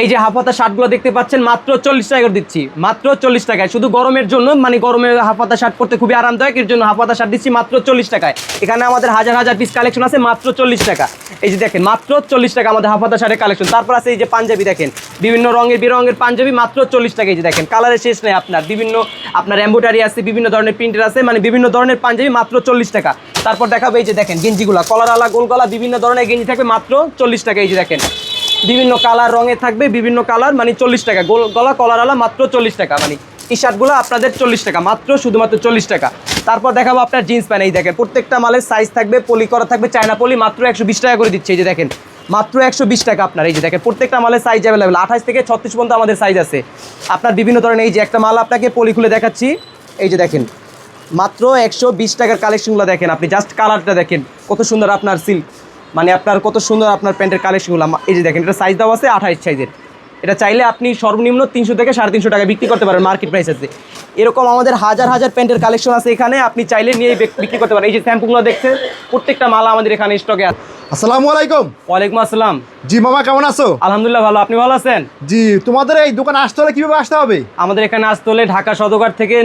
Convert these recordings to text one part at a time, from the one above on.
এই যে হাফাতা শার্টগুলো দেখতে পাচ্ছেন, মাত্র চল্লিশ টাকা করে দিচ্ছি, মাত্র চল্লিশ টাকায়। শুধু গরমের জন্য মানে গরমে হাফাতা শার্ট পরতে খুবই আরামদায়ক, এর জন্য হাফাতা শার্ট দিচ্ছি মাত্র চল্লিশ টাকায়। এখানে আমাদের হাজার হাজার পিস কালেকশন আছে, মাত্র চল্লিশ টাকা। এই যে দেখেন, মাত্র চল্লিশ টাকা আমাদের হাফাতা শার্টের কালেকশন তারপর আছে এই যে পাঞ্জাবি দেখেন, বিভিন্ন রঙের বিরঙের পাঞ্জাবি, মাত্র চল্লিশ টাকা এই যে দেখেন। কালারের শেষ নেই আপনার, বিভিন্ন আপনার এম্বোটারি আছে, বিভিন্ন ধরনের প্রিন্টের আছে মানে বিভিন্ন ধরনের পাঞ্জাবি, মাত্র চল্লিশ টাকা। তারপর দেখাবো এই যে দেখেন গেঞ্জিগুলা কলারওয়ালা গোলগলা বিভিন্ন ধরনের গেঞ্জি থাকবে, মাত্র চল্লিশ টাকা এই যে দেখেন। বিভিন্ন কালার রঙে থাকবে, বিভিন্ন কালার মানে চল্লিশ টাকা। গোল কলারওয়ালা মাত্র চল্লিশ টাকা মানে টি শার্টগুলো আপনাদের চল্লিশ টাকা, মাত্র শুধুমাত্র চল্লিশ টাকা। তারপর দেখাবো আপনার জিন্স প্যান্ট এই দেখেন, প্রত্যেকটা মালের সাইজ থাকবে পলি করা থাকবে, চায়না পলি মাত্র একশো বিশ টাকা করে দিচ্ছে, এই যে দেখেন, মাত্র একশো বিশ টাকা আপনার, এই যে দেখেন, প্রত্যেকটা মালের সাইজ অ্যাভেলেবেল আঠাশ থেকে ছত্রিশ পর্যন্ত আমাদের সাইজ আছে। আপনার বিভিন্ন ধরনের, এই যে একটা মাল আপনাকে পলি খুলে দেখাচ্ছি, এই যে দেখেন, মাত্র একশো বিশ টাকার কালেকশনগুলো দেখেন, আপনি জাস্ট কালারটা দেখেন, কত সুন্দর আপনার সিল্ক মানে আপনার কত সুন্দর আপনার প্যান্টের কালেকশনগুলো এই যে দেখেন এটা সাইজ দেওয়া আছে আঠাইশ সাইজের এটা চাইলে আপনি সর্বনিম্ন তিনশো থেকে সাড়ে তিনশো টাকা বিক্রি করতে পারেন মার্কেট প্রাইস আছে। এরকম আমাদের হাজার হাজার প্যান্টের কালেকশন আছে এখানে আপনি চাইলে নিয়ে বিক্রি করতে পারেন। এই যে শ্যাম্পুগুলো দেখছেন প্রত্যেকটা মাল আমাদের এখানে স্টকে আছে। আসসালামু আলাইকুম। ওয়ালাইকুম আসসালাম। জি মামা কেমন আছো? আলহামদুলিল্লাহ ভালো। আপনি ভালো আছেন? জি তোমাদের এই দোকানে আসতে হলে কীভাবে আসতে হবে? আমাদের এখানে আসতে হলে ঢাকা সদরঘাট থেকে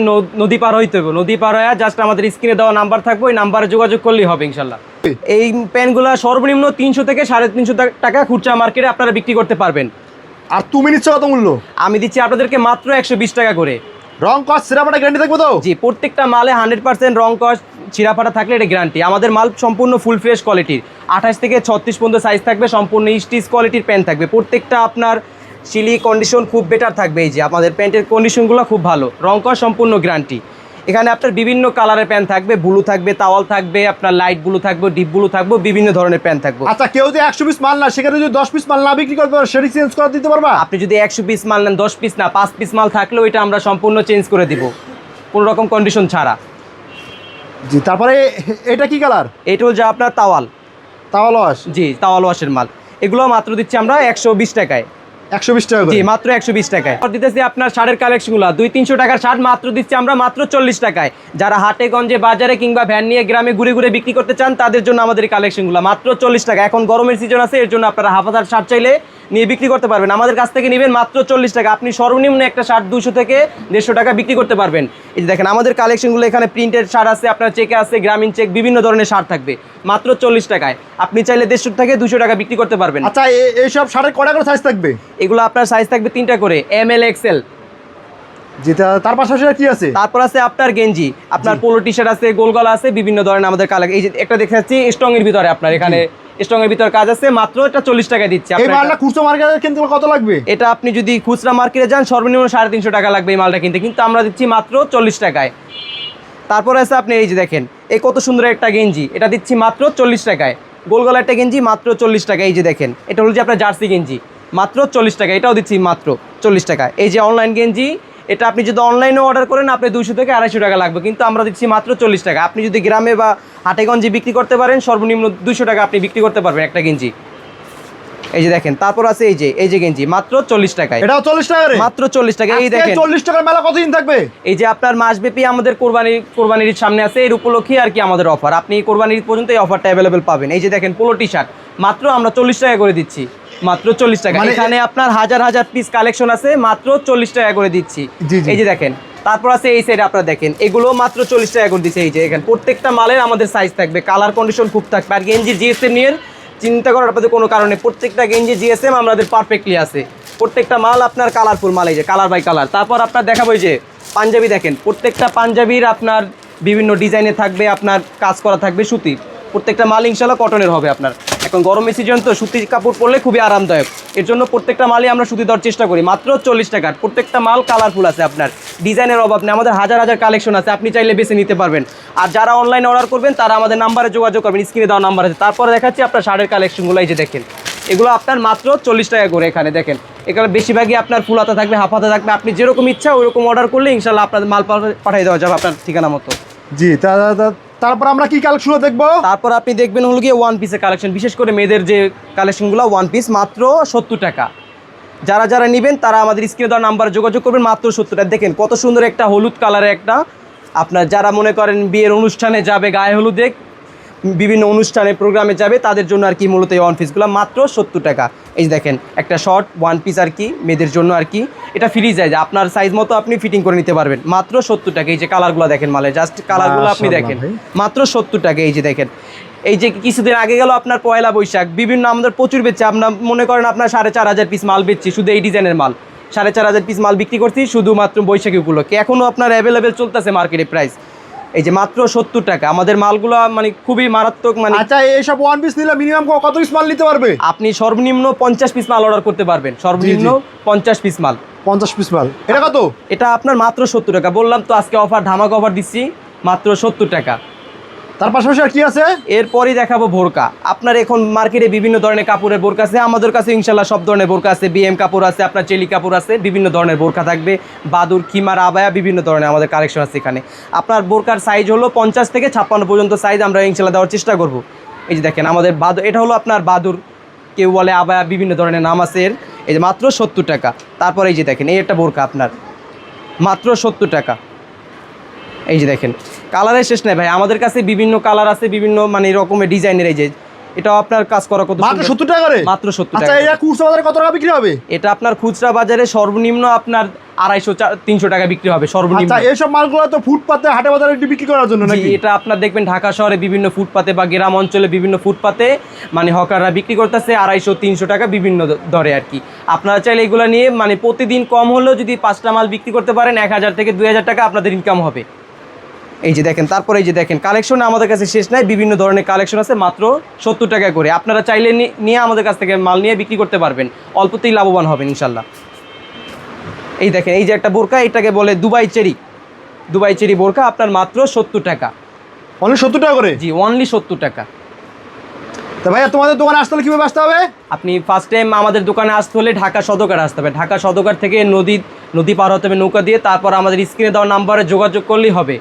নদী পার হইতে হবে। নদী পার হয়ে জাস্ট আমাদের স্ক্রিনে দেওয়া নাম্বার থাকবে ওই নাম্বারে যোগাযোগ করলেই হবে ইনশাল্লাহ। এই প্যান্টগুলো সর্বনিম্ন তিনশো থেকে সাড়ে তিনশো টাকা খুচরা মার্কেটে আপনারা বিক্রি করতে পারবেন। আর তুমি নিচ্ছ কত মূল্য? আমি দিচ্ছি আপনাদেরকে মাত্র একশো বিশ টাকা করে। রং কস সিরাপাটা গ্যারান্টি থাকবে তো? জি প্রত্যেকটা মালে হান্ড্রেড পার্সেন্ট রং কস্ট ছিঁড়াফাটা থাকলে এটা গ্যারান্টি আমাদের মাল সম্পূর্ণ ফুল ফ্রেশ কোয়ালিটির আঠাশ থেকে ছত্রিশ পর্যন্ত সাইজ থাকবে সম্পূর্ণ স্টিচ কোয়ালিটির প্যান্ট থাকবে। প্রত্যেকটা আপনার সিলি কন্ডিশন খুব বেটার থাকবে এই যে আমাদের প্যান্টের কন্ডিশনগুলো খুব ভালো। রং কস্ট সম্পূর্ণ গ্যারান্টি এখানে আপনার বিভিন্ন কালারের প্যান্ট থাকবে ব্লু থাকবে তাওয়াল থাকবে আপনার লাইট ব্লু থাকবে ডিপ ব্লু থাকবে বিভিন্ন ধরনের প্যান্ট থাকবে। আচ্ছা কেউ যদি একশো পিস মাল না সেখানে যদি দশ পিস মাল না বিক্রি করতে পারো সেটি চেঞ্জ করে দিতে পারবা? আপনি যদি একশো পিস মাল নেন দশ পিস না পাঁচ পিস মাল থাকলেও এটা আমরা সম্পূর্ণ চেঞ্জ করে দিব। কোনো রকম কন্ডিশন ছাড়া। জি তারপরে এটা কি কালার? এটা হচ্ছে আপনার তাওয়াল। তাওয়াল ওয়াশ জি তাওয়াল ওয়াশের মাল। এগুলো মাত্র দিচ্ছি আমরা একশো বিশ টাকায়। একশো বিশ টাকা জি মাত্র একশো বিশ টাকায়। দিতেছি আপনার শার্টের কালেকশনগুলো। দুই তিনশো টাকার শার্ট মাত্র দিচ্ছি আমরা মাত্র চল্লিশ টাকায়। যারা হাটে গঞ্জে বাজারে কিংবা ভ্যান নিয়ে গ্রামে ঘুরে ঘুরে বিক্রি করতে চান তাদের জন্য আমাদের কালেকশনগুলো মাত্র চল্লিশ টাকা। এখন গরমের সিজন আছে এর জন্য আপনারা হাফ হাজার শার্ট চাইলে নিয়ে বিক্রি করতে পারবেন। আমাদের কাছ থেকে নেবেন মাত্র চল্লিশ টাকা। আপনি সর্বনিম্ন একটা শার্ট দুশো থেকে দেড়শো টাকা বিক্রি করতে পারবেন। এই যে দেখেন আমাদের কালেকশনগুলো এখানে প্রিন্টেড শার্ট আছে আপনার চেকে আছে গ্রামীণ চেক বিভিন্ন ধরনের শার্ট থাকবে। মাত্র চল্লিশ টাকায়। আপনি চাইলে দেড়শো থেকে দুশো টাকা বিক্রি করতে পারবেন। আচ্ছা এইসব শার্টের কটা করে সাইজ থাকবে? এগুলো আপনার সাইজ থাকবে তিনটা করে এম এল এক্সেল জি তা- তার পাশাপাশি কি আছে? তারপর আছে আপনার গেঞ্জি। আপনার পোলো টি শার্ট আছে গোলগলা আছে বিভিন্ন ধরনের আমাদের কালার এই যে একটা দেখে যাচ্ছি স্ট্রং এর ভিতরে আপনার এখানে। স্ট্রং এর ভিতরে কাজ আছে মাত্র এটা চল্লিশ টাকা দিচ্ছে এই মালটা খুচরো মার্কেটে কিনতে কত লাগবে? এটা আপনি যদি খুচরা মার্কেটে যান সর্বনিম্ন সাড়ে তিনশো টাকা লাগবে এই মালটা কিনতে। কিন্তু আমরা দিচ্ছি মাত্র চল্লিশ টাকায়। তারপরে আছে আপনি এই যে দেখেন এই কত সুন্দর একটা গেঞ্জি। এটা দিচ্ছি মাত্র চল্লিশ টাকায়। গোলগলা একটা গেঞ্জি মাত্র চল্লিশ টাকা এই যে দেখেন এটা হলো যে আপনার জার্সি গেঞ্জি মাত্র চল্লিশ টাকা এটাও দিচ্ছি মাত্র চল্লিশ টাকা এই যে অনলাইন গেঞ্জি এটা আপনি যদি অনলাইনে অর্ডার করেন আপনি দুশো থেকে আড়াইশো টাকা লাগবে। কিন্তু আমরা দিচ্ছি মাত্র চল্লিশ টাকা। আপনি যদি গ্রামে বা হাটেগঞ্জে বিক্রি করতে পারেন সর্বনিম্ন দুশো টাকা আপনি বিক্রি করতে পারবেন একটা গেঞ্জি। এই যে দেখেন তারপর আছে এই যে এই যে গেঞ্জি মাত্র চল্লিশ টাকায়। এটাও চল্লিশ টাকা মাত্র চল্লিশ টাকা এই দেখেন। চল্লিশ টাকার মেলা কতদিন থাকবে? এই যে আপনার মাসব্যাপী আমাদের কোরবানি কোরবানির সামনে আছে এর উপলক্ষে আর কি আমাদের অফার আপনি কোরবানির পর্যন্ত এই অফারটা অ্যাভেলেবেল পাবেন। এই যে দেখেন পোলো টি শার্ট মাত্র আমরা চল্লিশ টাকা করে দিচ্ছি। মাত্র চল্লিশ টাকা। মানে- এখানে আপনার হাজার হাজার পিস কালেকশন আছে মাত্র চল্লিশ টাকা করে দিচ্ছি। এই যে দেখেন তারপর আছে এই সাইডে আপনারা দেখেন এগুলো মাত্র চল্লিশ টাকা করে দিচ্ছে। এই যে এখানে প্রত্যেকটা মালের আমাদের সাইজ থাকবে কালার কন্ডিশন খুব থাকবে। আর গেঞ্জি জিএসএম নিয়ে চিন্তা করার আপনাদের কোনো কারণে প্রত্যেকটা গেঞ্জি জিএসএম আমাদের পারফেক্টলি আছে। প্রত্যেকটা মাল আপনার কালারফুল মাল এই যে কালার বাই কালার তারপর আপনার দেখাবো যে পাঞ্জাবি দেখেন প্রত্যেকটা পাঞ্জাবির আপনার বিভিন্ন ডিজাইনে থাকবে আপনার কাজ করা থাকবে সুতির। প্রত্যেকটা মাল ইনশাল্লাহ কটনের হবে আপনার। এখন গরমের সিজন তো সুতির কাপড় পরলে খুবই আরামদায়ক। এর জন্য প্রত্যেকটা মালই আমরা সুতি দেওয়ার চেষ্টা করি। মাত্র চল্লিশ টাকার প্রত্যেকটা মাল কালারফুল আছে আপনার। ডিজাইনের অভাব নেই। আমাদের হাজার হাজার কালেকশন আছে। আপনি চাইলে বেছে নিতে পারবেন। আর যারা অনলাইনে অর্ডার করবেন, তারা আমাদের নাম্বারে যোগাযোগ করবেন স্ক্রিনে দেওয়া নাম্বার আছে। তারপরে দেখাচ্ছি আপনার শার্টের কালেকশনগুলো এই যে দেখেন। এগুলো আপনার মাত্র চল্লিশ টাকা করে এখানে, দেখেন। এখানে বেশিরভাগই আপনার ফুল হাতা থাকবে হাফ হাতা থাকবে। আপনি যেরকম ইচ্ছা, ওইরকম অর্ডার করলে ইনশাল্লাহ আপনার মাল পাঠিয়ে দেওয়া যাবে আপনার ঠিকানা মতো। জি তা- তা- তারপর আমরা কি কালেকশন দেখব? তারপর আপনি দেখবেন হলো গিয়ে ওয়ান পিসের কালেকশন বিশেষ করে মেয়েদের যে কালেকশনগুলো ওয়ান পিস মাত্র সত্তর টাকা। যারা যারা নেবেন, তারা আমাদের স্ক্রিনে দেওয়া নাম্বারে যোগাযোগ করবেন, মাত্র সত্তর টাকা। দেখেন, কত সুন্দর একটা হলুদ কালারের একটা। আপনার যারা মনে করেন বিয়ের অনুষ্ঠানে যাবে, গায়ে হলুদে বিভিন্ন অনুষ্ঠানে প্রোগ্রামে যাবে তাদের জন্য আর কি মূলত এই ওয়ান পিসগুলো মাত্র সত্তর টাকা। এই যে দেখেন একটা শর্ট ওয়ান পিস আর কি মেয়েদের জন্য আর কি। এটা ফ্রি যায় আপনার সাইজ মতো আপনি ফিটিং করে নিতে পারবেন। মাত্র সত্তর টাকা এই যে কালারগুলো দেখেন মালে জাস্ট কালারগুলো আপনি দেখেন। মাত্র সত্তর টাকা এই যে দেখেন। এই যে কিছুদিন আগে গেল আপনার পয়লা বৈশাখ বিভিন্ন আমাদের প্রচুর বেচছে। আপনার মনে করেন আপনার সাড়ে চার হাজার পিস মাল বেচছি শুধু এই ডিজাইনের মাল। সাড়ে চার হাজার পিস মাল বিক্রি করছি শুধুমাত্র বৈশাখী উপলক্ষে। এখনও আপনার অ্যাভেলেবেল চলতেছে মার্কেটে প্রাইস এই যে মাত্র সত্তর টাকা। আমাদের মালগুলো মানে খুবই মারাত্মক মানে আচ্ছা এইসব ওয়ান পিস নিলে মিনিমাম কত পিস মাল নিতে পারবে? আপনি সর্বনিম্ন পঞ্চাশ পিস মাল অর্ডার করতে পারবেন। সর্বনিম্ন পঞ্চাশ পিস মাল। পঞ্চাশ পিস মাল। এটা কত? এটা আপনার মাত্র সত্তর টাকা। বললাম তো আজকে অফার ধামাক অফার দিচ্ছি মাত্র সত্তর টাকা। তার পাশাপাশি আর কি আছে? এরপরই দেখাবো বোরকা। আপনার এখন মার্কেটে বিভিন্ন ধরনের কাপড়ের বোরকা আছে। আমাদের কাছে ইনশাল্লাহ সব ধরনের বোরকা আছে। বিএম কাপড় আছে, আপনার চেলি কাপড় আছে, বিভিন্ন ধরনের বোরকা থাকবে। বাদুর কিমার আবায়া, বিভিন্ন ধরনের আমাদের কালেকশন আছে এখানে। আপনার বোরকার সাইজ হলো পঞ্চাশ থেকে ছাপ্পান্ন পর্যন্ত সাইজ আমরা ইনশাল্লাহ দেওয়ার চেষ্টা করব। এই যে দেখেন, আমাদের বাদুর, এটা হলো আপনার বাদুর, কেউ বলে আবায়া, বিভিন্ন ধরনের নাম আছে এর। এই যে মাত্র সত্তর টাকা। তারপরে এই যে দেখেন, এই একটা বোরকা আপনার। মাত্র সত্তর টাকা। এই যে দেখেন কালারের শেষ নাই ভাই। আমাদের কাছে বিভিন্ন কালার আছে বিভিন্ন মানে রকমের ডিজাইনের এই যে। এটা আপনার কাজ করা কত মাত্র সুন্দর। সত্তর টাকা করে? মাত্র সত্তর আচ্ছা টাকা এটা খুচরা বাজারে কত টাকা বিক্রি হবে? এটা আপনার খুচরা বাজারে সর্বনিম্ন আপনার আড়াইশো তিনশো টাকা বিক্রি হবে সর্বনিম্ন। আচ্ছা এইসব মালগুলো তো ফুটপাতে হাটে বাজারে একটু বিক্রি করার জন্য নাকি? এটা আপনার দেখবেন ঢাকা শহরে বিভিন্ন ফুটপাতে বা গ্রাম অঞ্চলে বিভিন্ন ফুটপাতে মানে হকাররা বিক্রি করতেছে আড়াইশো তিনশো টাকা বিভিন্ন দরে আর কি। আপনারা চাইলে এগুলো নিয়ে মানে প্রতিদিন কম হলেও যদি পাঁচটা মাল বিক্রি করতে পারেন এক হাজার থেকে দুই হাজার টাকা আপনাদের ইনকাম হবে। এই যে দেখেন তারপরে এই যে দেখেন কালেকশন আমাদের কাছে শেষ নাই বিভিন্ন ধরনের কালেকশন আছে মাত্র সত্তর টাকা করে। আপনারা চাইলে নিয়ে আমাদের কাছ থেকে মাল নিয়ে বিক্রি করতে পারবেন। অল্পতেই লাভবান হবেন ইনশাল্লাহ। এই দেখেন এই যে একটা বোরকা এটাকে বলে দুবাই চেরি। দুবাই চেরি বোরকা আপনার মাত্র সত্তর টাকা। অনলি সত্তর টাকা করে? জি অনলি সত্তর টাকা। তা ভাইয়া তোমাদের দোকানে আসতে হলে কীভাবে আসতে হবে? আপনি ফার্স্ট টাইম আমাদের দোকানে আসতে হলে ঢাকা সদকার আসতে হবে। ঢাকা সদকার থেকে নদী নদী পার হতে হবে নৌকা দিয়ে তারপর আমাদের স্ক্রিনে দেওয়া নাম্বারে যোগাযোগ করলেই হবে।